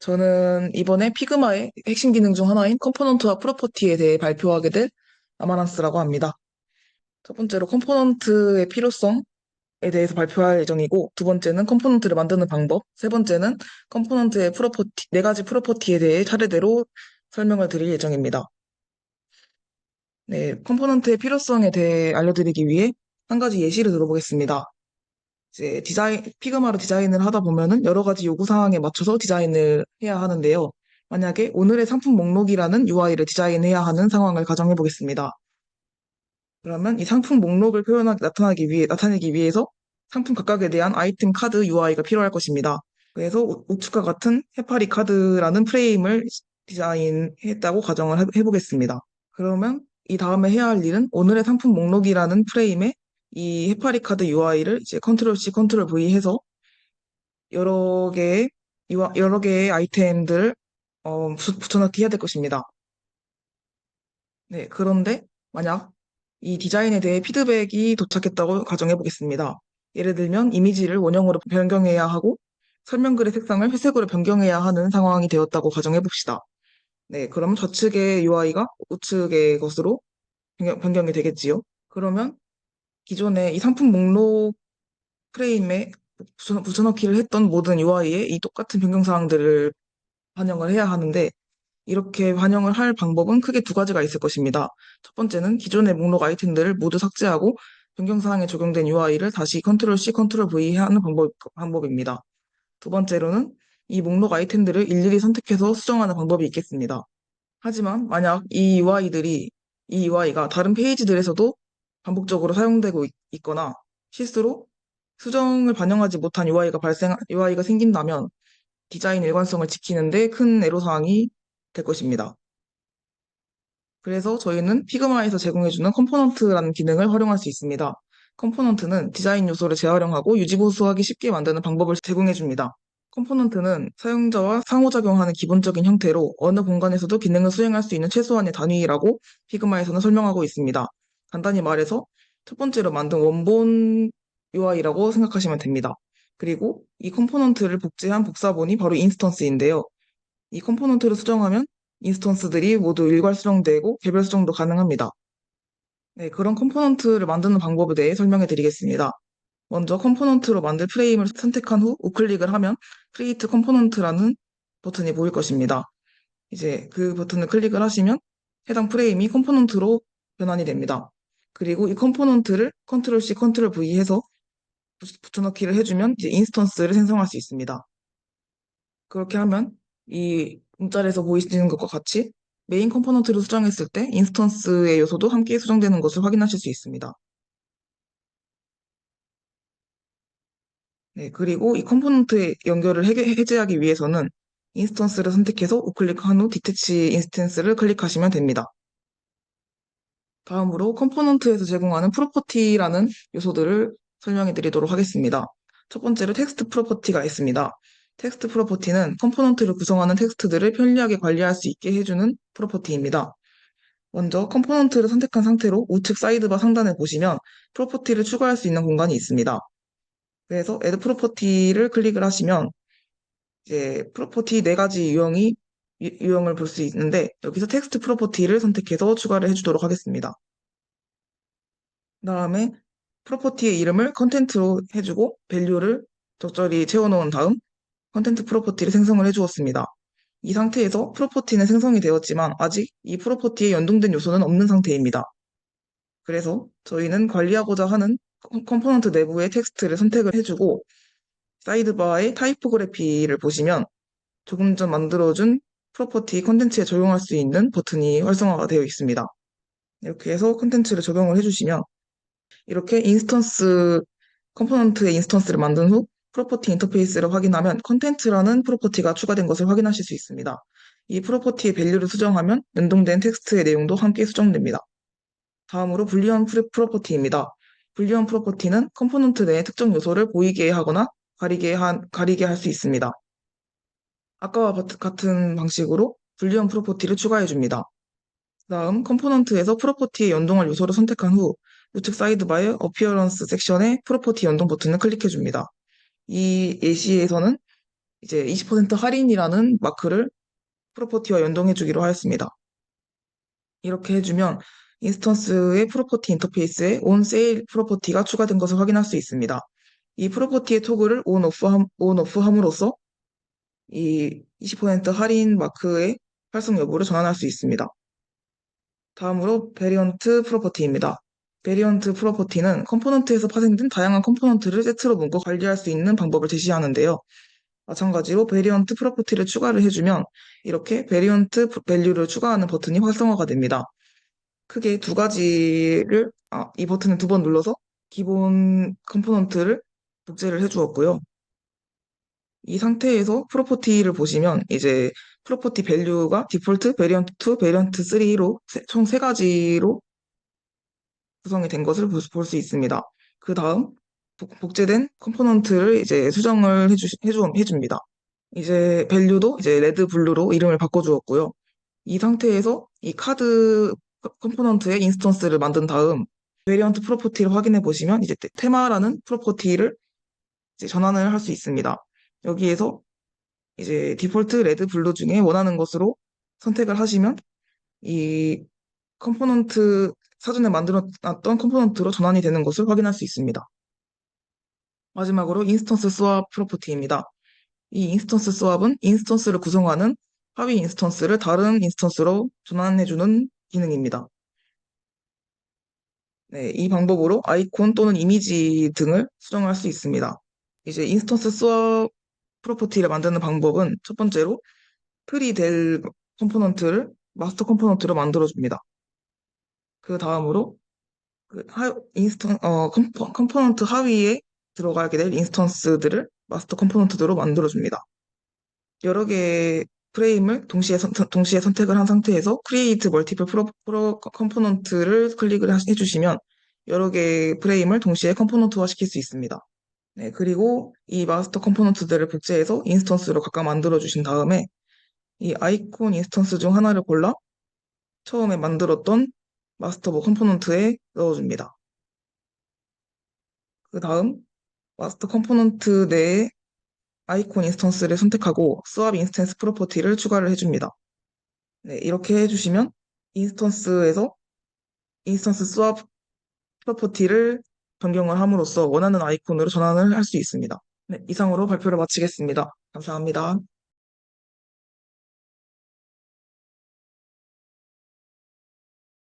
저는 이번에 피그마의 핵심 기능 중 하나인 컴포넌트와 프로퍼티에 대해 발표하게 될 아마란스라고 합니다. 첫 번째로 컴포넌트의 필요성에 대해서 발표할 예정이고, 두 번째는 컴포넌트를 만드는 방법, 세 번째는 컴포넌트의 프로퍼티, 네 가지 프로퍼티에 대해 차례대로 설명을 드릴 예정입니다. 네, 컴포넌트의 필요성에 대해 알려드리기 위해 한 가지 예시를 들어보겠습니다. 이제 디자인, 피그마로 디자인을 하다 보면은 여러 가지 요구 사항에 맞춰서 디자인을 해야 하는데요. 만약에 오늘의 상품 목록이라는 UI를 디자인해야 하는 상황을 가정해 보겠습니다. 그러면 이 상품 목록을 표현하기, 나타나기 위해, 나타내기 위해서 상품 각각에 대한 아이템 카드 UI가 필요할 것입니다. 그래서 우- 우측과 같은 해파리 카드라는 프레임을 디자인했다고 가정을 해- 해보겠습니다. 그러면 이 다음에 해야 할 일은 오늘의 상품 목록이라는 프레임에 이 해파리 카드 UI를 이제 컨트롤 C, 컨트롤 V 해서 여러 개의 여러 개의 아이템들을 어, 부- 붙여넣기 해야 될 것입니다. 네, 그런데 만약 이 디자인에 대해 피드백이 도착했다고 가정해 보겠습니다. 예를 들면 이미지를 원형으로 변경해야 하고 설명글의 색상을 회색으로 변경해야 하는 상황이 되었다고 가정해 봅시다. 네, 그러면 좌측의 UI가 우측의 것으로 변경, 변경이 되겠지요. 그러면 기존에 이 상품 목록 프레임에 붙여, 붙여넣기를 했던 모든 UI에 이 똑같은 변경사항들을 반영을 해야 하는데 이렇게 반영을 할 방법은 크게 두 가지가 있을 것입니다. 첫 번째는 기존의 목록 아이템들을 모두 삭제하고 변경사항에 적용된 UI를 다시 컨트롤 C, 컨트롤 V 하는 방법, 방법입니다. 두 번째로는 이 목록 아이템들을 일일이 선택해서 수정하는 방법이 있겠습니다. 하지만 만약 이 UI들이 이 UI가 다른 페이지들에서도 반복적으로 사용되고 있, 있거나 실수로 수정을 반영하지 못한 UI가 발생, UI가 생긴다면 디자인 일관성을 지키는데 큰 애로사항이 될 것입니다. 그래서 저희는 피그마에서 제공해주는 컴포넌트라는 기능을 활용할 수 있습니다. 컴포넌트는 디자인 요소를 재활용하고 유지보수하기 쉽게 만드는 방법을 제공해줍니다. 컴포넌트는 사용자와 상호작용하는 기본적인 형태로 어느 공간에서도 기능을 수행할 수 있는 최소한의 단위라고 피그마에서는 설명하고 있습니다. 간단히 말해서 첫 번째로 만든 원본 UI라고 생각하시면 됩니다. 그리고 이 컴포넌트를 복제한 복사본이 바로 인스턴스인데요. 이 컴포넌트를 수정하면 인스턴스들이 모두 일괄 수정되고 개별 수정도 가능합니다. 네, 그런 컴포넌트를 만드는 방법에 대해 설명해 드리겠습니다. 먼저 컴포넌트로 만들 프레임을 선택한 후 우클릭을 하면 Create Component라는 버튼이 보일 것입니다. 이제 그 버튼을 클릭을 하시면 해당 프레임이 컴포넌트로 변환이 됩니다. 그리고 이 컴포넌트를 Ctrl C, Ctrl V 해서 붙- 붙여넣기를 해주면 이제 인스턴스를 생성할 수 있습니다. 그렇게 하면 이 문자에서 보이시는 것과 같이 메인 컴포넌트를 수정했을 때 인스턴스의 요소도 함께 수정되는 것을 확인하실 수 있습니다. 네, 그리고 이 컴포넌트의 연결을 해제, 해제하기 위해서는 인스턴스를 선택해서 우클릭한 후 디태치 인스턴스를 클릭하시면 됩니다. 다음으로 컴포넌트에서 제공하는 프로퍼티라는 요소들을 설명해 드리도록 하겠습니다. 첫 번째로 텍스트 프로퍼티가 있습니다. 텍스트 프로퍼티는 컴포넌트를 구성하는 텍스트들을 편리하게 관리할 수 있게 해주는 프로퍼티입니다. 먼저 컴포넌트를 선택한 상태로 우측 사이드바 상단에 보시면 프로퍼티를 추가할 수 있는 공간이 있습니다. 그래서 add 프로퍼티를 클릭을 하시면 이제 프로퍼티 네 가지 유형이 유- 유형을 볼 수 있는데 여기서 텍스트 프로퍼티를 선택해서 추가를 해주도록 하겠습니다. 다음에 프로퍼티의 이름을 컨텐트로 해주고 밸류를 적절히 채워놓은 다음 컨텐트 프로퍼티를 생성을 해주었습니다. 이 상태에서 프로퍼티는 생성이 되었지만 아직 이 프로퍼티에 연동된 요소는 없는 상태입니다. 그래서 저희는 관리하고자 하는 컴- 컴포넌트 내부의 텍스트를 선택을 해주고 사이드바의 타이포그래피를 보시면 조금 전 만들어준 프로퍼티 컨텐츠에 적용할 수 있는 버튼이 활성화가 되어 있습니다. 이렇게 해서 컨텐츠를 적용을 해주시면 이렇게 인스턴스 컴포넌트의 인스턴스를 만든 후 프로퍼티 인터페이스를 확인하면 컨텐츠라는 프로퍼티가 추가된 것을 확인하실 수 있습니다. 이 프로퍼티의 밸류를 수정하면 연동된 텍스트의 내용도 함께 수정됩니다. 다음으로 불리언 프로퍼티입니다. 불리언 프로퍼티는 컴포넌트 내의 특정 요소를 보이게 하거나 가리게, 한, 가리게 할 수 있습니다. 아까와 바- 같은 방식으로 불리언 프로퍼티를 추가해 줍니다. 다음 컴포넌트에서 프로퍼티에 연동할 요소를 선택한 후 우측 사이드바의 어피어런스 섹션의 프로퍼티 연동 버튼을 클릭해 줍니다. 이 예시에서는 이제 20% 할인이라는 마크를 프로퍼티와 연동해 주기로 하였습니다. 이렇게 해주면 인스턴스의 프로퍼티 인터페이스에 온 세일 프로퍼티가 추가된 것을 확인할 수 있습니다. 이 프로퍼티의 토글을 온 오프 함, 온 오프 함으로써 이 20% 할인 마크의 활성 여부를 전환할 수 있습니다. 다음으로 베리언트 프로퍼티입니다. 베리언트 프로퍼티는 컴포넌트에서 파생된 다양한 컴포넌트를 세트로 묶어 관리할 수 있는 방법을 제시하는데요. 마찬가지로 베리언트 프로퍼티를 추가를 해주면 이렇게 베리언트 밸류를 추가하는 버튼이 활성화가 됩니다. 크게 두 가지를 아, 이 버튼을 두 번 눌러서 기본 컴포넌트를 복제를 해주었고요. 이 상태에서 프로퍼티를 보시면 이제 프로퍼티 밸류가 디폴트, 베리언트 2, 베리언트 3로 총 세 가지로 구성이 된 것을 볼 수 있습니다. 그 다음 복제된 컴포넌트를 이제 수정을 해주, 해줍니다. 이제 밸류도 이제 레드, 블루로 이름을 바꿔주었고요. 이 상태에서 이 카드 컴포넌트의 인스턴스를 만든 다음 베리언트 프로퍼티를 확인해 보시면 이제 테마라는 프로퍼티를 이제 전환을 할 수 있습니다. 여기에서 이제 디폴트 레드, 블루 중에 원하는 것으로 선택을 하시면 이 컴포넌트 사전에 만들어놨던 컴포넌트로 전환이 되는 것을 확인할 수 있습니다. 마지막으로 인스턴스 스왑 프로퍼티입니다. 이 인스턴스 스왑은 인스턴스를 구성하는 하위 인스턴스를 다른 인스턴스로 전환해주는 기능입니다. 네, 이 방법으로 아이콘 또는 이미지 등을 수정할 수 있습니다. 이제 인스턴스 스왑 프로퍼티를 만드는 방법은 첫 번째로 될 컴포넌트를 마스터 컴포넌트로 만들어줍니다. 그 다음으로 그 하, 인스턴, 어, 컴포, 컴포넌트 하위에 들어가게 될 인스턴스들을 마스터 컴포넌트로 만들어줍니다. 여러 개의 프레임을 동시에, 선, 동시에 선택을 한 상태에서 Create Multiple Pro, Pro Component를 클릭을 해주시면 여러 개의 프레임을 동시에 컴포넌트화 시킬 수 있습니다. 네, 그리고 이 마스터 컴포넌트들을 복제해서 인스턴스로 각각 만들어 주신 다음에 이 아이콘 인스턴스 중 하나를 골라 처음에 만들었던 마스터 뭐 컴포넌트에 넣어줍니다. 그 다음 마스터 컴포넌트 내에 아이콘 인스턴스를 선택하고 스왑 인스턴스 프로퍼티를 추가를 해줍니다. 네, 이렇게 해주시면 인스턴스에서 인스턴스 스왑 프로퍼티를 변경을 함으로써 원하는 아이콘으로 전환을 할 수 있습니다. 네, 이상으로 발표를 마치겠습니다. 감사합니다.